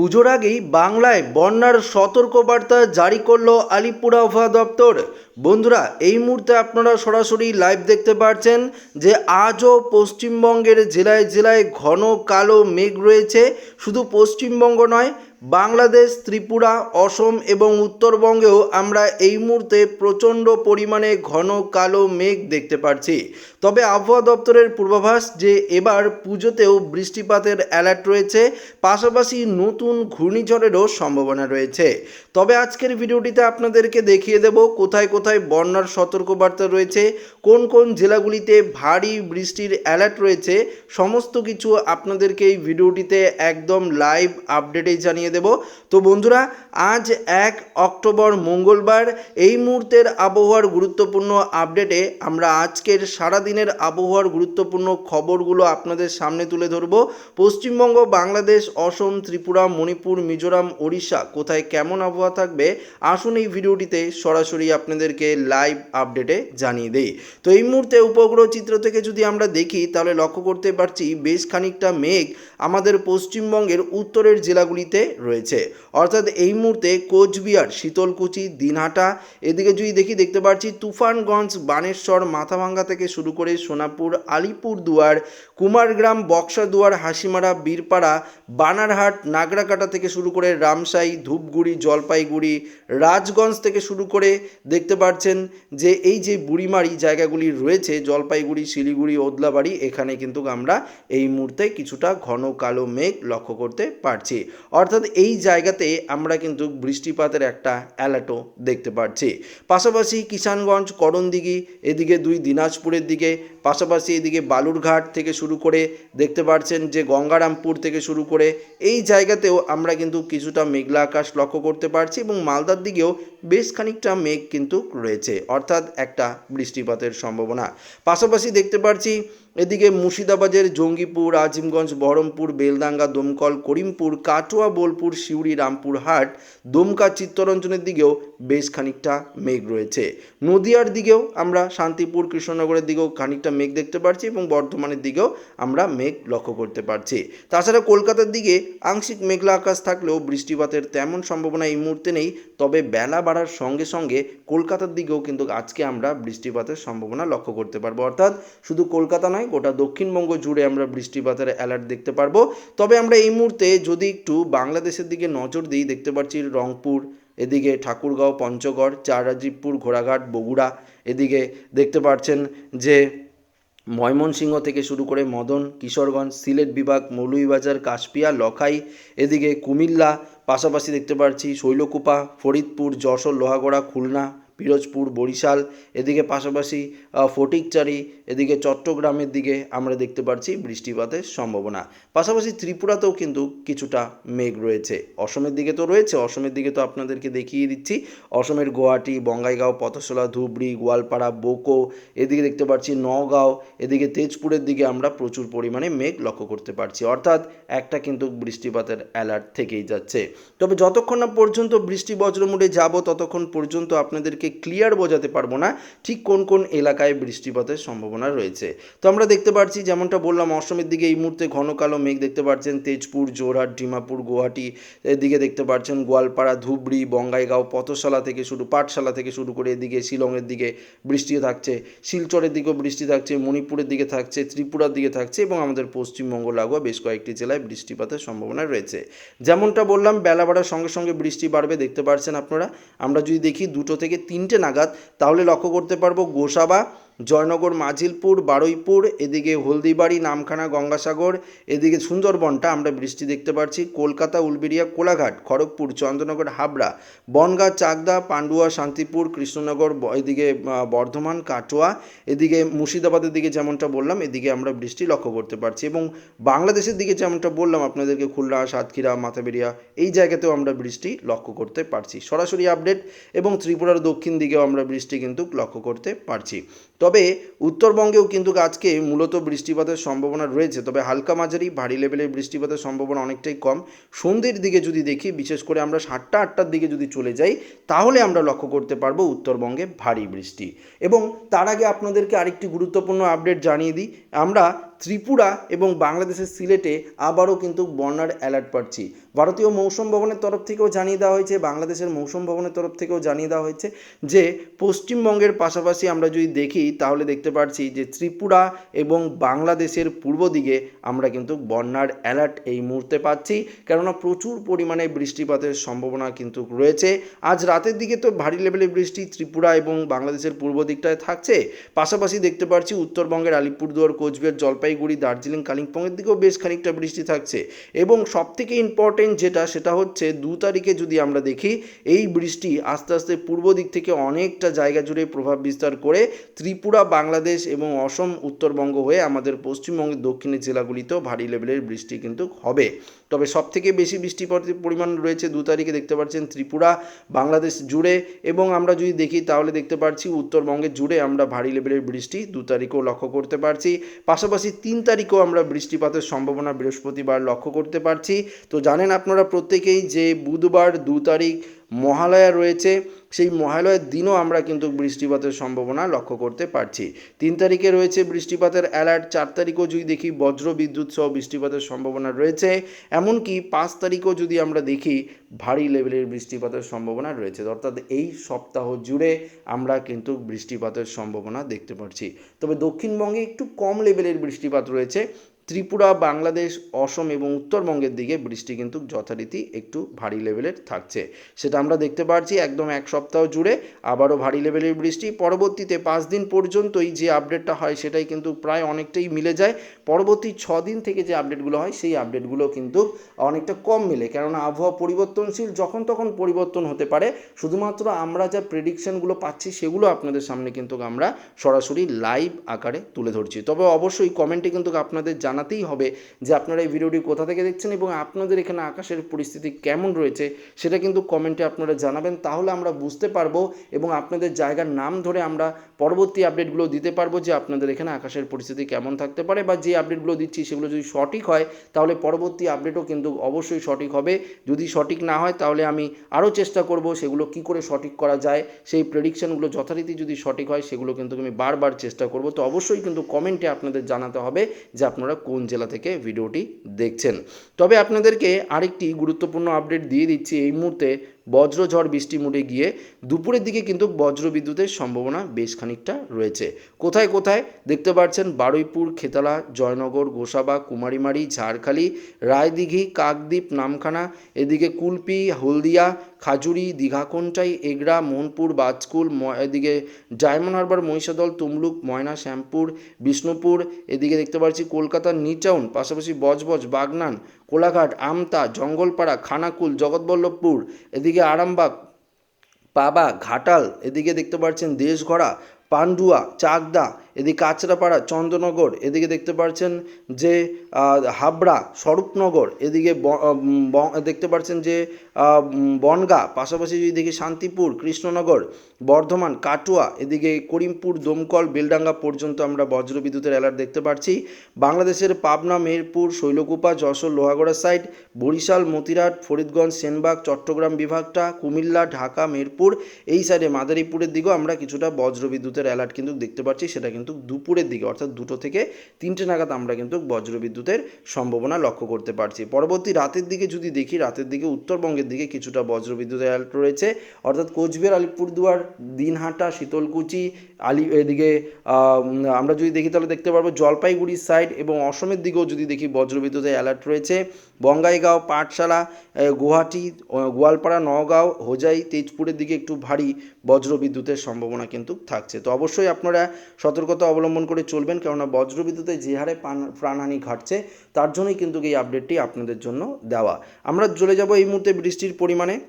পুজোর আগেই বাংলায় বন্যার সতর্কবার্তা জারি করল আলিপুর আবহাওয়া দপ্তর। বন্ধুরা, এই মুহূর্তে আপনারা সরাসরি লাইভ দেখতে পাচ্ছেন যে আজও পশ্চিমবঙ্গের জেলায় জেলায় ঘন কালো মেঘ রয়েছে। শুধু পশ্চিমবঙ্গ নয় বাংলাদেশ, ত্রিপুরা, অসম এবং উত্তরবঙ্গেও আমরা এই মুহূর্তে প্রচণ্ড পরিমাণে ঘন কালো মেঘ দেখতে পাচ্ছি তবে আবহাওয়া দপ্তরের পূর্বাভাস যে এবার পুজোতেও বৃষ্টিপাতের অ্যালার্ট রয়েছে, পাশাপাশি নতুন ঘূর্ণিঝড়েরও সম্ভাবনা রয়েছে। তবে আজকের ভিডিওটিতে আপনাদেরকে দেখিয়ে দেব কোথায় কোথায় বন্যার সতর্কবার্তা রয়েছে, কোন কোন জেলাগুলিতে ভারী বৃষ্টির অ্যালার্ট রয়েছে, সমস্ত কিছু আপনাদেরকে এই ভিডিওটিতে একদম লাইভ আপডেটে জানিয়ে দেব। তো বন্ধুরা, আজ এক অক্টোবর মঙ্গলবার, এই মুহূর্তের আবহাওয়ার গুরুত্বপূর্ণ আপডেটে আমরা আজকের সারাদিনের আবহাওয়ার গুরুত্বপূর্ণ খবরগুলো আপনাদের সামনে তুলে ধরব। পশ্চিমবঙ্গ, বাংলাদেশ, অসম, ত্রিপুরা, মণিপুর, মিজোরাম, ওড়িশা, কোথায় কেমন আবহাওয়া থাকবে? আসুন এই ভিডিওটিতে সরাসরি আপনাদেরকে লাইভ আপডেটে জানিয়ে দেই। তো এই মুহূর্তে উপগ্রহ চিত্র থেকে যদি আমরা দেখি, তাহলে লক্ষ্য করতে পারছি বেশ খানিকটা মেঘ আমাদের পশ্চিমবঙ্গের উত্তরের জেলাগুলিতে রয়েছে। অর্থাৎ এই মুহূর্তে কোচবিহার, শীতলকুচি, দিনহাটা, এদিকে যদি দেখি দেখতে পাচ্ছি তুফানগঞ্জ, বানেশ্বর, মাথাভাঙ্গা থেকে শুরু করে সোনাপুর আলিপুর দুয়ার কুমারগ্রাম, বক্সাদুয়ার, হাসিমারা, বীরপাড়া, বানারহাট, নাগরাকাটা থেকে শুরু করে রামসাই, ধূপগুড়ি, জলপাইগুড়ি, রাজগঞ্জ থেকে শুরু করে দেখতে পাচ্ছেন যে এই যে বুড়িমারি জায়গাগুলি রয়েছে, জলপাইগুড়ি, শিলিগুড়ি, ওদলাবাড়ি, এখানে কিন্তু আমরা এই মুহূর্তে কিছুটা ঘন কালো মেঘ লক্ষ্য করতে পারছি। অর্থাৎ এই জায়গাতে আমরা কিন্তু বৃষ্টিপাতের একটা অ্যালার্টও দেখতে পাচ্ছি পাশাপাশি কিষানগঞ্জ, করণদিঘি, এদিকে দুই দিনাজপুরের দিকে, পাশাপাশি এদিকে বালুরঘাট থেকে শুরু করে দেখতে পাচ্ছেন যে গঙ্গারামপুর থেকে শুরু করে এই জায়গাতেও আমরা কিন্তু কিছুটা মেঘলা আকাশ লক্ষ্য করতে পারছি এবং মালদার দিকেও বেশ খানিকটা মেঘ কিন্তু রয়েছে, অর্থাৎ একটা বৃষ্টিপাতের সম্ভাবনা। পাশাপাশি দেখতে পাচ্ছি এদিকে মুর্শিদাবাদের জঙ্গিপুর, আজিমগঞ্জ, বহরমপুর বেলদাঙ্গা দমকল, করিমপুর, কাটোয়া, বোলপুর, সিউড়ি, রামপুরহাট, দমকা, চিত্তরঞ্জনের দিকেও বেশ খানিকটা মেঘ রয়েছে। নদিয়ার দিকেও আমরা শান্তিপুর, কৃষ্ণনগরের দিকেও খানিকটা মেঘ দেখতে পাচ্ছি এবং বর্ধমানের দিকেও আমরা মেঘ লক্ষ্য করতে পারছি। তাছাড়া কলকাতার দিকে আংশিক মেঘলা আকাশ থাকলেও বৃষ্টিপাতের তেমন সম্ভাবনা এই মুহূর্তে নেই, তবে বেলা বাড়ার সঙ্গে সঙ্গে কলকাতার দিকেও কিন্তু আজকে আমরা বৃষ্টিপাতের সম্ভাবনা লক্ষ্য করতে পারব। অর্থাৎ শুধু কলকাতা নয় গোটা দক্ষিণবঙ্গ জুড়ে আমরা বৃষ্টিপাতের অ্যালার্ট দেখতে পারব। তবে আমরা এই মুহূর্তে যদি একটু বাংলাদেশের দিকে নজর দিই, দেখতে পাচ্ছি রংপুর, এদিকে ঠাকুরগাঁও, পঞ্চগড়, চাররাজীবপুর, ঘোড়াঘাট, বগুড়া, এদিকে দেখতে পাচ্ছেন যে ময়মনসিংহ থেকে শুরু করে মদন, কিশোরগঞ্জ, সিলেট বিভাগ, মৌলভীবাজার, কাশপিয়া, লখাই, এদিকে কুমিল্লা, পাশাপাশি দেখতে পাচ্ছি শৈলকুপা, ফরিদপুর, যশোর, লোহাগড়া, খুলনা পিরোজপুর, বরিশাল, এদিকে পাশাপাশি ফটিকচারি, এদিকে চট্টগ্রামের দিকে আমরা দেখতে পাচ্ছি বৃষ্টিপাতের সম্ভাবনা। পাশাপাশি ত্রিপুরাতেও কিন্তু কিছুটা মেঘ রয়েছে। অসমের দিকে তো রয়েছে, অসমের দিকে তো আপনাদেরকে দেখিয়ে দিচ্ছি। অসমের গুয়াহাটি, বঙ্গাইগাঁও, পথশোলা, ধুবড়ি, গোয়ালপাড়া, বোকো, এদিকে দেখতে পাচ্ছি নগাঁও এদিকে তেজপুরের দিকে আমরা প্রচুর পরিমাণে মেঘ লক্ষ্য করতে পারছি। অর্থাৎ একটা কিন্তু বৃষ্টিপাতের অ্যালার্ট থেকেই যাচ্ছে। তবে যতক্ষণ না পর্যন্ত বৃষ্টি বজ্রমুড়ে যাব, ততক্ষণ পর্যন্ত আপনাদেরকে ক্লিয়ার বোঝাতে পারব না ঠিক কোন কোন এলাকায় বৃষ্টিপাতের সম্ভাবনা রয়েছে। তো আমরা দেখতে পাচ্ছি যেমনটা বললাম অসমের দিকে এই মুহূর্তে ঘন কালো মেঘ দেখতে পাচ্ছেন তেজপুর জোরহাট ডিমাপুর, গুয়াহাটি এদিকে দেখতে পাচ্ছেন গোয়ালপাড়া, ধুবড়ি, বঙ্গাইগাঁও, পথশালা থেকে শুরু, পাঠশালা থেকে শুরু করে এদিকে শিলংয়ের দিকে বৃষ্টি থাকছে, শিলচরের দিকেও বৃষ্টি থাকছে, মণিপুরের দিকে থাকছে, ত্রিপুরার দিকে থাকছে এবং আমাদের পশ্চিমবঙ্গ লাগোয়া বেশ কয়েকটি জেলায় বৃষ্টিপাতের সম্ভাবনা রয়েছে। যেমনটা বললাম, বেলা বাড়ার সঙ্গে সঙ্গে বৃষ্টি বাড়বে, দেখতে পাচ্ছেন আপনারা। আমরা যদি দেখি, দুটো থেকে তিনটে নাগাদ তাহলে লক্ষ্য করতে পারব গোসাবা জয়নগর, মাঝিলপুর, বারুইপুর, এদিকে হলদিবাড়ি, নামখানা, গঙ্গাসাগর, এদিকে সুন্দরবনটা আমরা বৃষ্টি দেখতে পাচ্ছি কলকাতা, উলবেড়িয়া, কোলাঘাট, খড়গপুর, চন্দ্রনগর, হাবড়া, বনগাঁ, চাকদা, পান্ডুয়া, শান্তিপুর, কৃষ্ণনগর এদিকে বর্ধমান, কাটোয়া, এদিকে মুর্শিদাবাদের দিকে যেমনটা বললাম, এদিকে আমরা বৃষ্টি লক্ষ্য করতে পারছি এবং বাংলাদেশের দিকে যেমনটা বললাম, আপনাদেরকে খুলনা, সাতক্ষীরা, মাথাবেরিয়া, এই জায়গাতেও আমরা বৃষ্টি লক্ষ্য করতে পারছি। সরাসরি আপডেট এবং ত্রিপুরার দক্ষিণ দিকেও আমরা বৃষ্টি কিন্তু লক্ষ্য করতে পারছি। তবে উত্তরবঙ্গেও কিন্তু আজকে মূলত বৃষ্টিপাতের সম্ভাবনা রয়েছে। তবে হালকা মাঝারি, ভারী লেভেলের বৃষ্টিপাতের সম্ভাবনা অনেকটাই কম। সন্ধ্যের দিকে যদি দেখি, বিশেষ করে আমরা সাতটা, আটটার দিকে যদি চলে যাই, তাহলে আমরা লক্ষ্য করতে পারব উত্তরবঙ্গে ভারী বৃষ্টি। এবং তার আগে আপনাদেরকে আরেকটি গুরুত্বপূর্ণ আপডেট জানিয়ে দিই। আমরা ত্রিপুরা এবং বাংলাদেশের সিলেটে আবারও কিন্তু বন্যার অ্যালার্ট পাচ্ছি। ভারতীয় মৌসুম ভবনের তরফ থেকেও জানিয়ে দেওয়া হয়েছে, বাংলাদেশের মৌসুম ভবনের তরফ থেকেও জানিয়ে দেওয়া হয়েছে যে, পশ্চিমবঙ্গের পাশাপাশি আমরা যদি দেখি, তাহলে দেখতে পাচ্ছি যে, ত্রিপুরা এবং বাংলাদেশের পূর্ব দিকে আমরা কিন্তু বন্যার অ্যালার্ট এই মুহূর্তে পাচ্ছি। কেননা প্রচুর পরিমাণে বৃষ্টিপাতের সম্ভাবনা কিন্তু রয়েছে। আজ রাতের দিকে তো ভারী লেভেলের বৃষ্টি ত্রিপুরা এবং বাংলাদেশের পূর্ব দিকটায় থাকছে। পাশাপাশি দেখতে পাচ্ছি, উত্তরবঙ্গের আলিপুরদুয়ার, কোচবিহার জলপাইগুড়ি, দার্জিলিং, কালিম্পংয়ের দিকেও বেশ খানিকটা বৃষ্টি থাকছে। এবং সব থেকে ইম্পর্টেন্ট যেটা, সেটা হচ্ছে দু তারিখে যদি আমরা দেখি, এই বৃষ্টি আস্তে আস্তে পূর্ব দিক থেকে অনেকটা জায়গা জুড়ে প্রভাব বিস্তার করে ত্রিপুরা, বাংলাদেশ এবং অসম, উত্তরবঙ্গ হয়ে আমাদের পশ্চিমবঙ্গের দক্ষিণের জেলাগুলিতেও ভারী লেভেলের বৃষ্টি কিন্তু হবে। তবে সবথেকে বেশি বৃষ্টিপাতের পরিমাণ রয়েছে দু তারিখে দেখতে পাচ্ছেন ত্রিপুরা, বাংলাদেশ জুড়ে এবং আমরা যদি দেখি তাহলে দেখতে পাচ্ছি উত্তরবঙ্গে জুড়ে আমরা ভারী লেভেলের বৃষ্টি দু তারিখেও লক্ষ্য করতে পারছি। পাশাপাশি তিন তারিখেও আমরা বৃষ্টিপাতের সম্ভাবনা বৃহস্পতিবার লক্ষ্য করতে পারছি। তো জানেন আপনারা প্রত্যেকেই যে বুধবার দু তারিখ মহালয়া রয়েছে। সেই মহালয়ার দিনও আমরা কিন্তু বৃষ্টিপাতের সম্ভাবনা লক্ষ্য করতে পারছি। তিন তারিখে রয়েছে বৃষ্টিপাতের অ্যালার্ট চার তারিখও যদি দেখি বজ্র বিদ্যুৎ সহ বৃষ্টিপাতের সম্ভাবনা রয়েছে। এমনকি পাঁচ তারিখও যদি আমরা দেখি, ভারী লেভেলের বৃষ্টিপাতের সম্ভাবনা রয়েছে। অর্থাৎ এই সপ্তাহ জুড়ে আমরা কিন্তু বৃষ্টিপাতের সম্ভাবনা দেখতে পাচ্ছি তবে দক্ষিণবঙ্গে একটু কম লেভেলের বৃষ্টিপাত রয়েছে। ত্রিপুরা, বাংলাদেশ, অসম এবং উত্তরবঙ্গের দিকে বৃষ্টি কিন্তু যথারীতি একটু ভারী লেভেলের থাকছে। সেটা আমরা দেখতে পাচ্ছি একদম এক সপ্তাহ জুড়ে আবারও ভারী লেভেলের বৃষ্টি। পরবর্তীতে পাঁচ দিন পর্যন্তই যে আপডেটটা হয় সেটাই কিন্তু প্রায় অনেকটাই মিলে যায়। পরবর্তী ছ দিন থেকে যে আপডেটগুলো হয় সেই আপডেটগুলো কিন্তু অনেকটা কম মিলে। কেননা আবহাওয়া পরিবর্তনশীল, যখন তখন পরিবর্তন হতে পারে। শুধুমাত্র আমরা যা প্রেডিকশনগুলো পাচ্ছি সেগুলো আপনাদের সামনে কিন্তু আমরা সরাসরি লাইভ আকারে তুলে ধরছি। তবে অবশ্যই কমেন্টে কিন্তু আপনাদের জানাতেই হবে যে আপনারা এই ভিডিওটি কোথা থেকে দেখছেন এবং আপনাদের এখানে আকাশের পরিস্থিতি কেমন রয়েছে সেটা কিন্তু কমেন্টে আপনারা জানাবেন। তাহলে আমরা বুঝতে পারব এবং আপনাদের জায়গার নাম ধরে আমরা পরবর্তী আপডেটগুলো দিতে পারব যে আপনাদের এখানে আকাশের পরিস্থিতি কেমন থাকতে পারে বা যে আপডেটগুলো দিচ্ছি সেগুলো যদি সঠিক হয়, তাহলে পরবর্তী আপডেটও কিন্তু অবশ্যই সঠিক হবে। যদি সঠিক না হয়, তাহলে আমি আরও চেষ্টা করব সেগুলো কি করে সঠিক করা যায়, সেই প্রেডিকশনগুলো যথারীতি যদি সঠিক হয়, সেগুলো কিন্তু আমি বারবার চেষ্টা করব। তো অবশ্যই কিন্তু কমেন্টে আপনাদের জানাতে হবে যে আপনারা কোন জেলা থেকে ভিডিওটি দেখছেন। তবে আপনাদেরকে আরেকটি গুরুত্বপূর্ণ আপডেট দিয়ে দিচ্ছি এই মুহূর্তে বজ্রঝড় বৃষ্টি মুড়ে গিয়ে দুপুরের দিকে কিন্তু বজ্র বিদ্যুতের সম্ভাবনা বেশ খানিকটা রয়েছে। কোথায় কোথায় দেখতে পাচ্ছেন বারুইপুর, খেতালা, জয়নগর, গোসাবা, কুমারীমারি, ঝাড়খালি, রায়দিঘি, কাকদ্বীপ, নামখানা, এদিকে কুলপি, হলদিয়া, খাজুরি, দীঘাকোনটাই, এগরা, মোহনপুর, বাজকুল এদিকে ডায়মন্ড হারবার, মহিষাদল, তমলুক, ময়না, শ্যামপুর, বিষ্ণুপুর, এদিকে দেখতে পাচ্ছি কলকাতার নিটাউন, পাশাপাশি বজবজ, বাগনান কোলাঘাট আমতা জঙ্গলপাড়া খানাকুল জগৎবল্লভপুর এদিকে আরামবাগ পাবা ঘাটাল এদিকে দেখতে পাচ্ছেন দেশঘরা পান্ডুয়া, চাকদা, এদিকে কাঁচরাপাড়া, চন্দ্রনগর, এদিকে দেখতে পাচ্ছেন যে হাবড়া, স্বরূপনগর, এদিকে দেখতে পাচ্ছেন যে বনগা, পাশাপাশি যদি দেখি শান্তিপুর, কৃষ্ণনগর, বর্ধমান, কাটুয়া, এদিকে করিমপুর, দমকল, বেলডাঙ্গা পর্যন্ত আমরা বজ্রবিদ্যুতের অ্যালার্ট দেখতে পাচ্ছি বাংলাদেশের পাবনা, মেহেরপুর, শৈলকুপা, যশোর, লোহাগড়া সাইড বরিশাল, মতিরাট, ফরিদগঞ্জ, সেনবাগ, চট্টগ্রাম বিভাগটা, কুমিল্লা, ঢাকা, মেহেরপুর, এই সাইডে মাদারীপুরের দিকেও আমরা কিছুটা বজ্রবিদ্যুতের অ্যালার্ট কিন্তু দেখতে পাচ্ছি, সেটা কিন্তু দুপুরের দিকে, অর্থাৎ দুটো থেকে তিনটে নাগাদ আমরা কিন্তু বজ্রবিদ্যুতের সম্ভাবনা লক্ষ্য করতে পারছি। পরবর্তী রাতের দিকে যদি দেখি, রাতের দিকে উত্তরবঙ্গের দিকে কিছুটা বজ্রবিদ্যুতের অ্যালার্ট রয়েছে। অর্থাৎ কোচবিহার, আলিপুরদুয়ার, দিনহাটা, শীতলকুচি, আলি, এদিকে আমরা যদি দেখি তাহলে দেখতে পারব জলপাইগুড়ি সাইড এবং অসমের দিকেও যদি দেখি বজ্রবিদ্যুতের অ্যালার্ট রয়েছে। বঙ্গাইগাঁও, পাঠশালা গুয়াহাটি গোয়ালপাড়া, নওগাঁও, হোজাই, তেজপুরের দিকে একটু ভারী বজ্রবিদ্যুতের সম্ভাবনা কিন্তু থাকছে। তো অবশ্যই আপনারা সতর্কতা অবলম্বন করে চলবেন, কেননা বজ্রবিদ্যুতে যে হারে প্রাণ- প্রাণহানি ঘটছে, তার জন্যই কিন্তু এই আপডেটটি আপনাদের জন্য দেওয়া। আমরা চলে যাব এই মুহূর্তে বৃষ্টির পরিমাণে।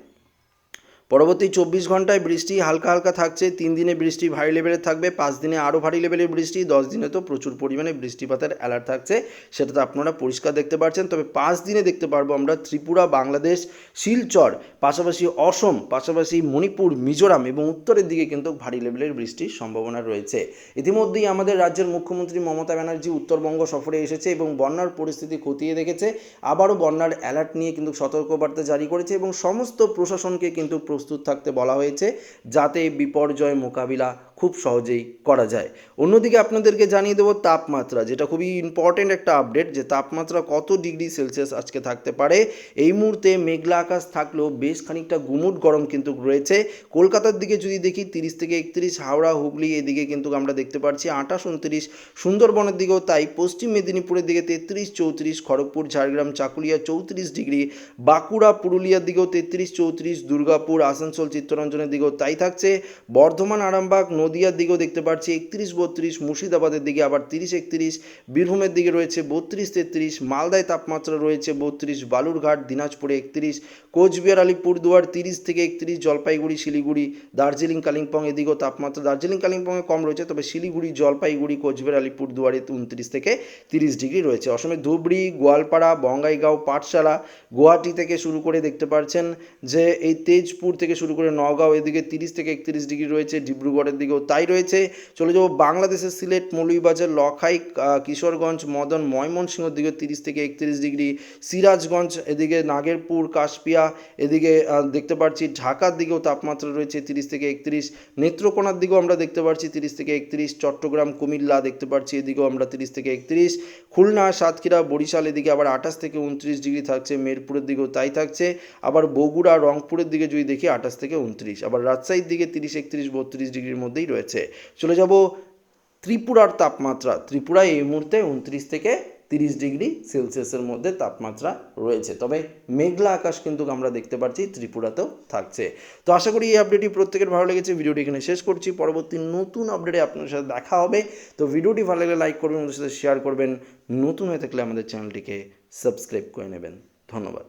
পরবর্তী চব্বিশ ঘন্টায় বৃষ্টি হালকা হালকা থাকছে, তিন দিনে বৃষ্টি ভারী লেভেলের থাকবে, পাঁচ দিনে আরও ভারী লেভেলের বৃষ্টি, দশ দিনে তো প্রচুর পরিমাণে বৃষ্টিপাতের অ্যালার্ট থাকছে, সেটা তো আপনারা পরিষ্কার দেখতে পাচ্ছেন তবে পাঁচ দিনে দেখতে পারব আমরা ত্রিপুরা, বাংলাদেশ, শিলচর, পাশাপাশি অসম, পাশাপাশি মণিপুর, মিজোরাম এবং উত্তরের দিকে কিন্তু ভারী লেভেলের বৃষ্টির সম্ভাবনা রয়েছে। ইতিমধ্যেই আমাদের রাজ্যের মুখ্যমন্ত্রী মমতা ব্যানার্জি উত্তরবঙ্গ সফরে এসেছে এবং বন্যার পরিস্থিতি খতিয়ে দেখেছে। আবারও বন্যার অ্যালার্ট নিয়ে কিন্তু সতর্কবার্তা জারি করেছে এবং সমস্ত প্রশাসনকে কিন্তু প্রস্তুত থাকতে বলা হয়েছে যাতে বিপর্যয় মোকাবিলা খুব সহজেই করা যায়। অন্যদিকে আপনাদেরকে জানিয়ে দেবো তাপমাত্রা, যেটা খুবই ইম্পর্টেন্ট একটা আপডেট যে তাপমাত্রা কত ডিগ্রি সেলসিয়াস আজকে থাকতে পারে। এই মুহূর্তে মেঘলা আকাশ থাকলেও বেশ খানিকটা গুমুট গরম কিন্তু রয়েছে। কলকাতার দিকে যদি দেখি তিরিশ থেকে একত্রিশ, হাওড়া, হুগলি এদিকে কিন্তু আমরা দেখতে পাচ্ছি আঠাশ, উনত্রিশ, সুন্দরবনের দিকেও তাই। পশ্চিম মেদিনীপুরের দিকে তেত্রিশ, চৌত্রিশ, খড়গপুর, ঝাড়গ্রাম, চাকুলিয়া চৌত্রিশ ডিগ্রি বাঁকুড়া, পুরুলিয়ার দিকেও তেত্রিশ, চৌত্রিশ, দুর্গাপুর, আসানসোল, চিত্তরঞ্জনের দিকেও তাই থাকছে। বর্ধমান, আরামবাগ নদিয়ার দিকেও দেখতে পাচ্ছি একত্রিশ বত্রিশ, মুর্শিদাবাদের দিকে আবার তিরিশ একত্রিশ, বীরভূমের দিকে রয়েছে বত্রিশ তেত্রিশ, মালদায় তাপমাত্রা রয়েছে বত্রিশ, বালুরঘাট, দিনাজপুরে একত্রিশ, কোচবিহার, আলিপুরদুয়ার তিরিশ থেকে একত্রিশ, জলপাইগুড়ি, শিলিগুড়ি, দার্জিলিং, কালিম্পং এদিকেও তাপমাত্রা, দার্জিলিং, কালিম্পংয়ে কম রয়েছে, তবে শিলিগুড়ি, জলপাইগুড়ি, কোচবিহার, আলিপুরদুয়ারে উনত্রিশ থেকে তিরিশ ডিগ্রি রয়েছে। অসমের ধুবড়ি, গোয়ালপাড়া, বঙ্গাইগাঁও, পাঠশালা, গুয়াহাটি থেকে শুরু করে দেখতে পাচ্ছেন যে এই তেজপুর থেকে শুরু করে নগাঁও এদিকে তিরিশ থেকে একত্রিশ ডিগ্রি রয়েছে, ডিব্রুগড়ের দিকেও তাই রয়েছে। চলে যাব বাংলাদেশের সিলেট, মৌলভীবাজার, লখাই কিশোরগঞ্জ, মদন, ময়মনসিংহের দিকে তিরিশ থেকে একত্রিশ ডিগ্রি। সিরাজগঞ্জ, এদিকে নাগেরপুর, কাশপিয়া, এদিকে দেখতে পাচ্ছি ঢাকার দিকেও তাপমাত্রা রয়েছে তিরিশ থেকে একত্রিশ। নেত্রকোনার দিকেও আমরা দেখতে পাচ্ছি তিরিশ থেকে একত্রিশ। চট্টগ্রাম, কুমিল্লা দেখতে পাচ্ছি এদিকেও আমরা তিরিশ থেকে একত্রিশ। খুলনা, সাতক্ষীরা, বরিশাল এদিকে আবার আঠাশ থেকে উনত্রিশ ডিগ্রি থাকছে। মেরপুরের দিকেও তাই থাকছে। আবার বগুড়া, রংপুরের দিকে যদি দেখি আঠাশ থেকে উনত্রিশ। আবার রাজশাহীর দিকে তিরিশ, একত্রিশ, বত্রিশ ডিগ্রির মধ্যেই রয়েছে। চলে যাব ত্রিপুরার তাপমাত্রা। ত্রিপুরায় এই মুহূর্তে উনত্রিশ থেকে তিরিশ ডিগ্রি সেলসিয়াসের মধ্যে তাপমাত্রা রয়েছে। তবে মেঘলা আকাশ কিন্তু আমরা দেখতে পাচ্ছি ত্রিপুরাতেও থাকছে। তো আশা করি এই আপডেটটি প্রত্যেকের ভালো লেগেছে। ভিডিওটি এখানে শেষ করছি। পরবর্তী নতুন আপডেটে আপনার সাথে দেখা হবে। তো ভিডিওটি ভালো লাগলে লাইক করবেন ওদের সাথে শেয়ার করবেন। নতুন হয়ে থাকলে আমাদের চ্যানেলটিকে সাবস্ক্রাইব করে নেবেন। ধন্যবাদ।